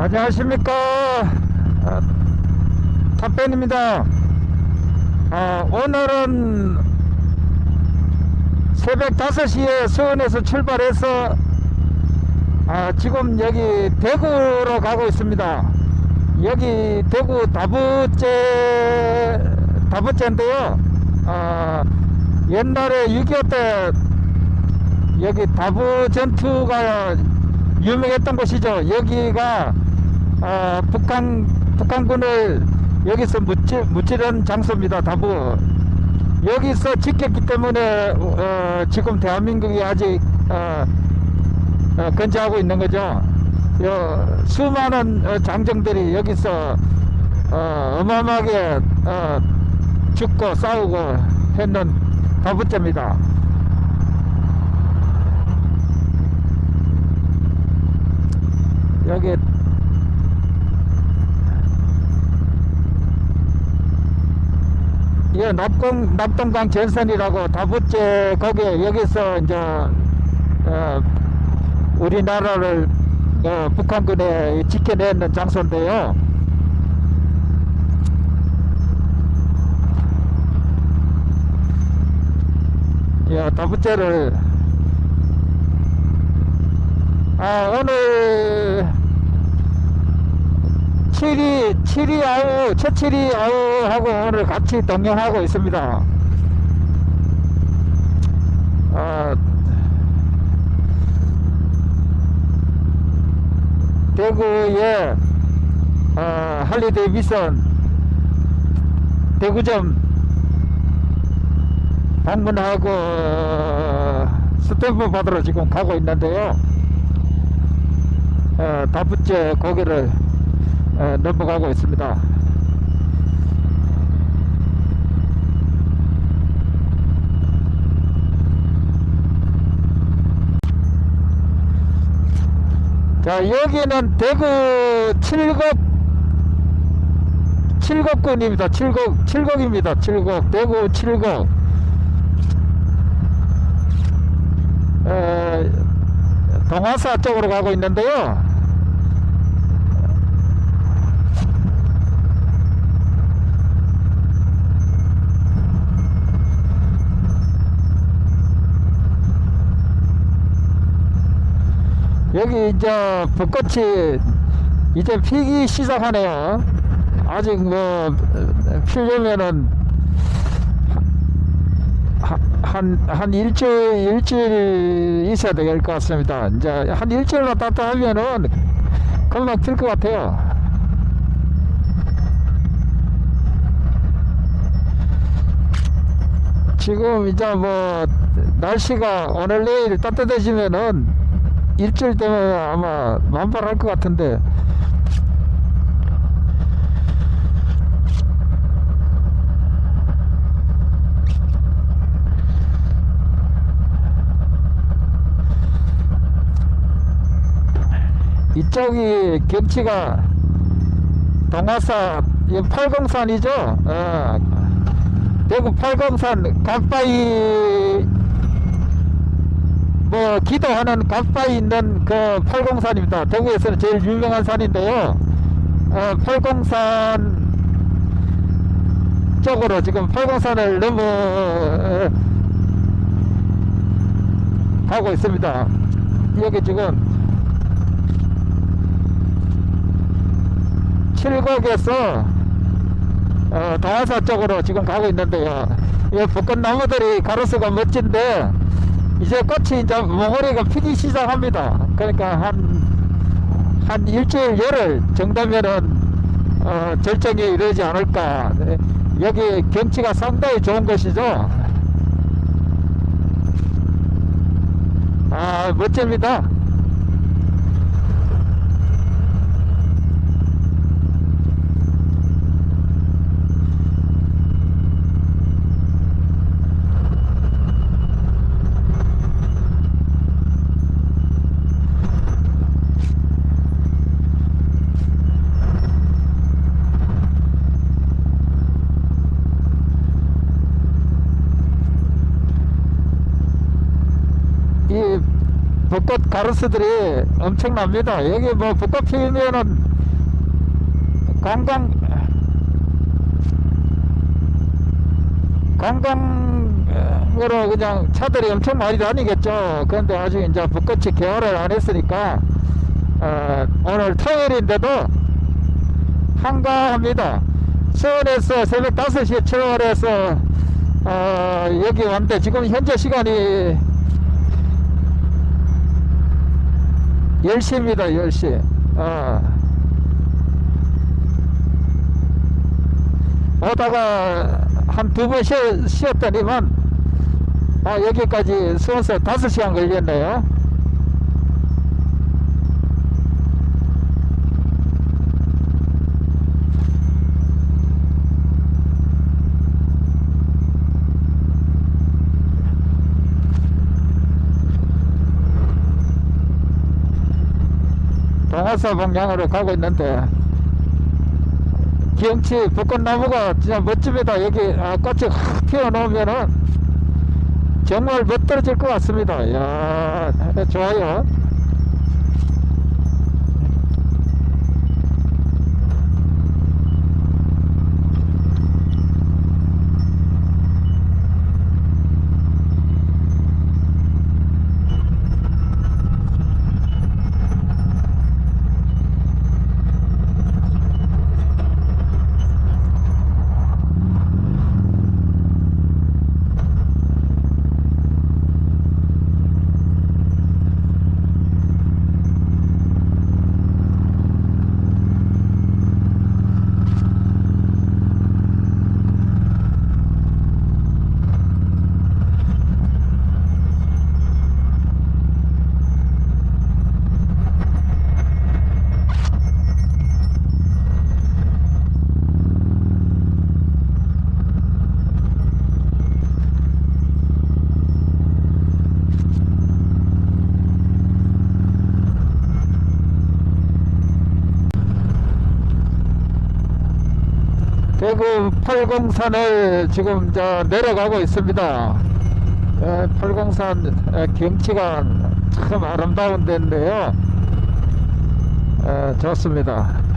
안녕하십니까? 아, 탑벤입니다. 아, 오늘은 새벽 5시에 수원에서 출발해서 아, 지금 여기 대구로 가고 있습니다. 여기 대구 다부째 다부째인데요. 아, 옛날에 6.25 때 여기 다부 전투가 유명했던 곳이죠. 여기가 어, 북한 북한군을 여기서 무찌, 무찌른 장소입니다. 다부 여기서 지켰기 때문에 어, 지금 대한민국이 아직 어, 어, 건재하고 있는 거죠. 요, 수많은 어, 장정들이 여기서 어, 어마어마하게 어, 죽고 싸우고 했는 다부째입니다. 여기 예, 납동, 납동강 전선이라고 다부째 거기에 여기서 이제 어, 우리나라를 어, 북한군에 지켜내는 장소인데요. 예, 다부째를 아, 오늘 7위, 7위 아우, 첫 7위 아우하고 오늘 같이 동행하고 있습니다. 아, 대구에 아, 할리데이비슨 대구점 방문하고 어, 스탬프 받으러 지금 가고 있는데요. 어, 다부째 고개를 어, 넘어가고 있습니다. 자 여기는 대구 칠곡 칠곡군입니다. 칠곡 칠곡입니다. 칠곡 대구 칠곡 어, 동화사 쪽으로 가고 있는데요. 여기 이제 벚꽃이 이제 피기 시작하네요. 아직 뭐 피려면은 한, 한 일주일, 일주일 있어야 될 것 같습니다. 이제 한 일주일만 따뜻하면은 금방 필것 같아요. 지금 이제 뭐 날씨가 오늘 내일 따뜻해지면은 일주일 되면 아마 만발할 것 같은데 이쪽이 경치가 동화사 이 팔공산이죠. 어, 대구 팔공산 각바위 뭐 기도하는 각바위 있는 그 팔공산입니다. 대구에서는 제일 유명한 산인데요. 어, 팔공산 쪽으로 지금 팔공산을 넘어 어, 가고 있습니다. 여기 지금 칠곡에서 어, 동화사 쪽으로 지금 가고 있는데요. 이 벚꽃 나무들이 가로수가 멋진데 이제 꽃이 이제 몽골이가 피기 시작합니다. 그러니까 한, 한 일주일 열흘 정도면은 어, 절정에 이르지 않을까. 네. 여기 경치가 상당히 좋은 것이죠. 아, 멋집니다. 이 벚꽃 가로수들이 엄청납니다. 여기 뭐 벚꽃 피우면은 관광 관광으로 그냥 차들이 엄청 많이 다니겠죠. 그런데 아직 이제 벚꽃이 개화를 안 했으니까 어, 오늘 토요일인데도 한가합니다. 수원에서 새벽 5시에 출발해서 어, 여기 왔는데 지금 현재 시간이 10시입니다. 10시. 어. 오다가 한 두 번 쉬었더니만 아, 여기까지 수원서 5시간 걸렸네요. 동화사 방향으로 가고 있는데 경치 벚꽃나무가 진짜 멋집니다. 여기 아, 꽃이 확 피어놓으면은 정말 멋들어질 것 같습니다. 이야, 좋아요. 대구 팔공산을 지금 저 내려가고 있습니다. 에, 팔공산 에, 경치가 참 아름다운 데인데요. 에, 좋습니다.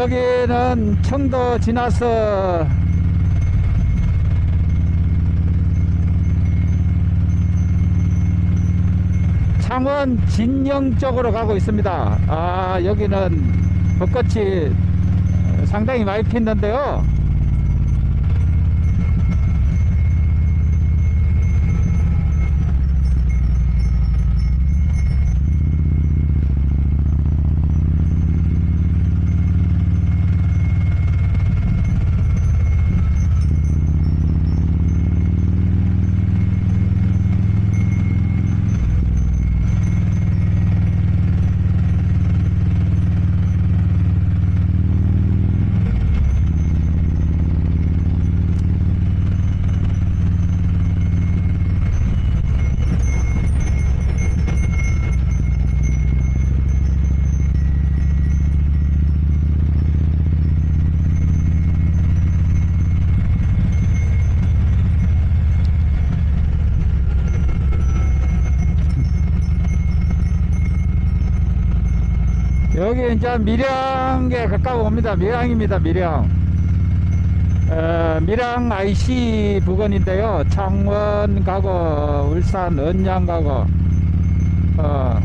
여기는 청도 지나서 창원 진영 쪽으로 가고 있습니다. 아, 여기는 벚꽃이 상당히 많이 피는데요. 여기 이제 밀양에 가까워 옵니다. 밀양입니다. 밀양. 어, 밀양 IC 부근인데요. 창원 가고 울산 언양 가고 어,